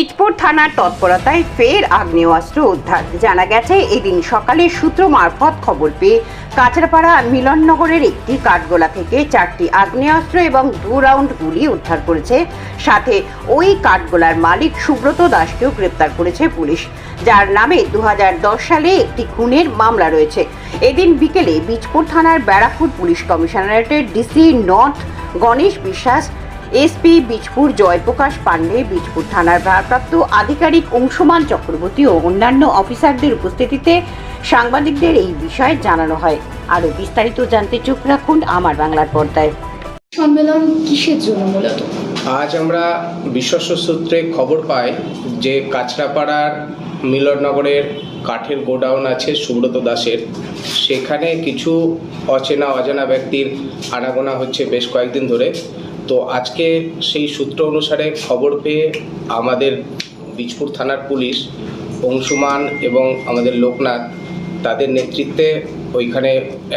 বীজপুর থানার তৎপরতায় ফের আগ্নেয়াস্ত্র উদ্ধার। জানা গেছে, এদিন সকালে সূত্র মারফত খবর পেয়ে কাঁচরাপাড়া মিলননগরের একটি কাঠগোলা থেকে চারটি আগ্নেয়াস্ত্র এবং দু রাউন্ড গুলি উদ্ধার করেছে। সাথে ওই কাঠগোলার মালিক সুব্রত দাসকেও গ্রেপ্তার করেছে পুলিশ। যার নামে দু হাজার দশ সালে একটি খুনের মামলা রয়েছে। এদিন বিকেলে বীজপুর থানার Barrackpore police কমিশনারেটের DC north Ganesh Biswas SP Bijpur Jayprakash Pandey Bijpur থানার ভারপ্রাপ্ত আধিকারিক অংশুমান চক্রবর্তী ও অন্যান্য অফিসারদের উপস্থিতিতে সাংবাদিকদের এই বিষয়ে জানানো হয়। আরও বিস্তারিত জানতে চোখ রাখুন আমার বাংলার পর্দায়। সম্মেলন কিসের জন্য মূলত? আজ আমরা বিশ্বস্ত সূত্রে খবর পাই যে কাঁচরাপাড়ার মিলননগরের কাঠের গোডাউন আছে সুব্রত দাসের। সেখানে কিছু অচেনা অজানা ব্যক্তির আনাগোনা হচ্ছে বেশ কয়েকদিন ধরে। তো আজকে সেই সূত্র অনুসারে খবর পেয়ে আমাদের বীজপুর থানার পুলিশ, অংশুমান এবং আমাদের লোকনাথ তাদের নেতৃত্বে ওইখানে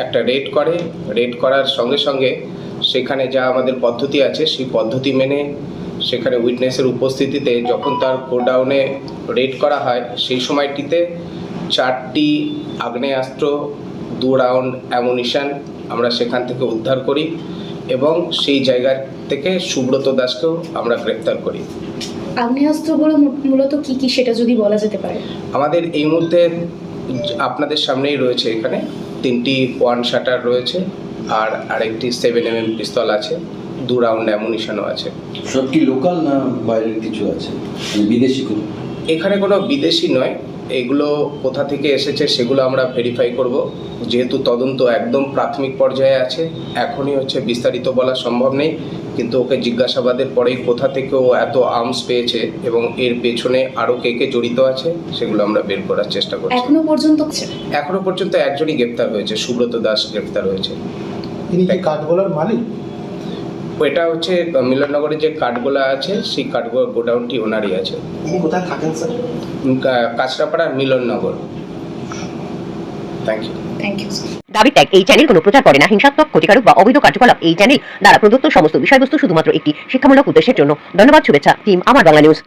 একটা রেড করে। রেড করার সঙ্গে সঙ্গে সেখানে যা আমাদের পদ্ধতি আছে সেই পদ্ধতি মেনে সেখানে উইটনেসের উপস্থিতিতে যখন তার গোডাউনে রেড করা হয়, সেই সময়টিতে চারটি আগ্নেয়াস্ত্র দু রাউন্ড অ্যামুনিশন আমরা সেখান থেকে উদ্ধার করি। এবং সেই জায়গা থেকে সুব্রত দাসকেও আমরা গ্রেপ্তার করি। আগ্নেয়াস্ত্রগুলো মূলত কি কি সেটা যদি বলা যেতে পারে? আমাদের এই মুহূর্তে আপনাদের সামনেই রয়েছে এখানে তিনটি ওয়ান শাটার রয়েছে আর আরেকটি সেভেন এম এম পিস্তল আছে দু রাউন্ড অ্যামুনিশনও আছে। সব কি লোকাল না বাইরের কিছু আছে? মানে বিদেশি কোনো? এখানে কোনো বিদেশি নয়। এগুলো কোথা থেকে এসেছে সেগুলো আমরা ভেরিফাই করব। যেহেতু তদন্ত একদম প্রাথমিক পর্যায়ে আছে এখনই হচ্ছে বিস্তারিত বলা সম্ভব নেই। কিন্তু ওকে জিজ্ঞাসাবাদের পরেই কোথা থেকে ও এত আর্মস পেয়েছে এবং এর পেছনে আরও কে কে জড়িত আছে সেগুলো আমরা বের করার চেষ্টা করছি। এখনও পর্যন্ত এখনও পর্যন্ত একজনই গ্রেপ্তার হয়েছে সুব্রত দাস গ্রেপ্তার হয়েছে। তিনি কি কাঠগোলার মালিক? এটা হচ্ছে মিলননগরের যে কাঠগোলা আছে সেই কাঠগোলা গোডাউনটি ওনারই আছে। কোথায় থাকেন sir? Kanchrapara Milannagar. Thank you thank you দাবি ট্যাগ এই চ্যানেল কোনো প্রচার করে না। হিংসাত্মক ক্ষতিকারক বা অবৈধ কার্যকলাপ এই চ্যানেল দ্বারা প্রদত্ত সমস্ত বিষয়বস্তু শুধুমাত্র একটি শিক্ষামূলক উদ্দেশ্যের জন্য। ধন্যবাদ শুভেচ্ছা টিম আমার বাংলা নিউজ